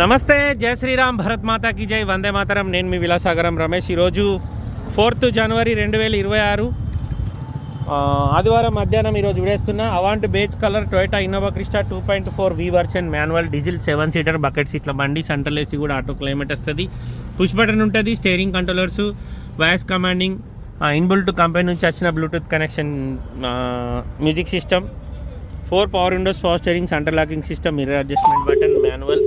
నమస్తే జై శ్రీరామ్ భరత్ మాతాకి జై వందే మాతరం. నేను మీ విలాసాగరం రమేష్. ఈరోజు ఫోర్త్ జనవరి రెండు వేల ఇరవై ఆరు. ఆదివారం మధ్యాహ్నం ఈరోజు విడేస్తున్న avant beige colour Toyota Innova Crysta two point four V version manual diesel seven seater bucket సీట్ల బండి సెంట్రల్ ఏసీ కూడా ఆటో క్లైమేట్ వస్తుంది. పుష్ బటన్ ఉంటుంది steering controllers voice commanding inbuilt company నుంచి వచ్చిన bluetooth connection music system four power windows power steering centre locking system mirror adjustment button manual.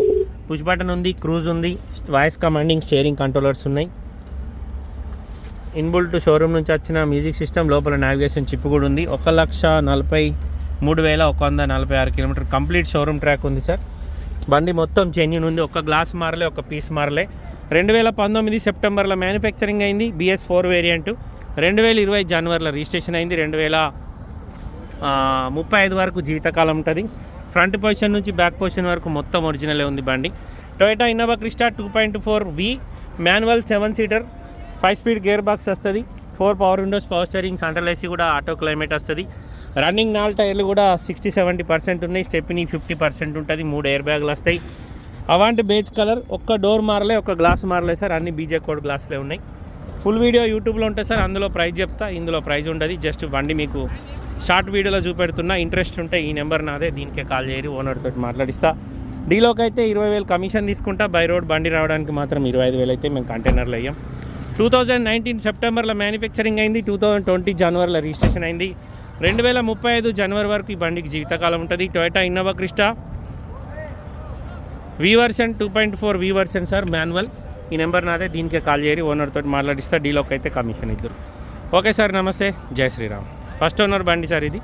Push button ఉంది cruise ఉంది voice commanding steering controllers ఉన్నాయి. Inbuilt showroom నుంచి వచ్చిన music system లోపల navigation chip కూడా ఉంది. ఒక లక్ష నలభై మూడు వేల ఒక వంద నలభై ఆరు కిలోమీటర్ కంప్లీట్ షోరూమ్ ట్రాక్ ఉంది సార్. బండి మొత్తం జెన్యున్ ఉంది. ఒక గ్లాస్ మారలే ఒక పీస్ మారలే. రెండు వేల పంతొమ్మిది సెప్టెంబర్లో మ్యానుఫ్యాక్చరింగ్ అయింది బిఎస్ ఫోర్ వేరియంట్ రెండు వేల ఇరవై జనవరిలో రిజిస్ట్రేషన్ అయింది. రెండు వేల ముప్పై ఐదు వరకు జీవితకాలం ఉంటుంది. ఫ్రంట్ పొజిషన్ నుంచి బ్యాక్ పొజిషన్ వరకు మొత్తం ఒరిజినలే ఉంది బండి. Toyota Innova Crysta two point four V manual seven seater five speed gear box వస్తుంది. Four power windows power steering central AC కూడా ఆటో క్లైమేట్ వస్తుంది. రన్నింగ్ నాలుగు టైర్లు కూడా సిక్స్టీ సెవెంటీ పర్సెంట్ ఉన్నాయి. స్టెప్ని ఫిఫ్టీ పర్సెంట్ ఉంటుంది. మూడు ఎయిర్ బ్యాగులు వస్తాయి. అవాంటి బేజ్ కలర్ ఒక్క డోర్ మారలే ఒక గ్లాస్ మారలే సార్. అన్ని బీజే కోడ్ గ్లాసులే ఉన్నాయి. ఫుల్ వీడియో యూట్యూబ్లో ఉంటుంది సార్. అందులో ప్రైస్ చెప్తా. ఇందులో ప్రైస్ ఉండదు. జస్ట్ బండి మీకు షార్ట్ వీడియోలో చూపెడుతున్నా ఇంట్రెస్ట్ ఉంటే ఈ నెంబర్ నాదే దీనికే కాల్ చేయరు ఓనర్ తోటి మాట్లాడిస్తా. డీలోకి అయితే ఇరవై వేలు కమిషన్ తీసుకుంటా బై రోడ్ బండి రావడానికి మాత్రం ఇరవై ఐదు వేలు అయితే మేము కంటైనర్లు అయ్యాం. టూ థౌజండ్ నైన్టీన్ సెప్టెంబర్లో మ్యానుఫ్యాక్చరింగ్ అయింది టూ థౌజండ్ ట్వంటీ జనవరిలో రిజిస్ట్రేషన్ అయింది. రెండు వేల ముప్పై ఐదు జనవరి వరకు ఈ బండికి జీవితకాలం ఉంటుంది. Toyota Innova Crysta. V version two point four V version sir manual. ఈ నెంబర్ నాదే దీనికే కాల్ చేయరు ఓనర్ తోటి మాట్లాడిస్తా డీలోకి అయితే కమిషన్ ఇద్దరు. ఓకే సార్ నమస్తే. జై శ్రీరామ్. ఫస్ట్ ఓనర్ బండి సార్ ఇది.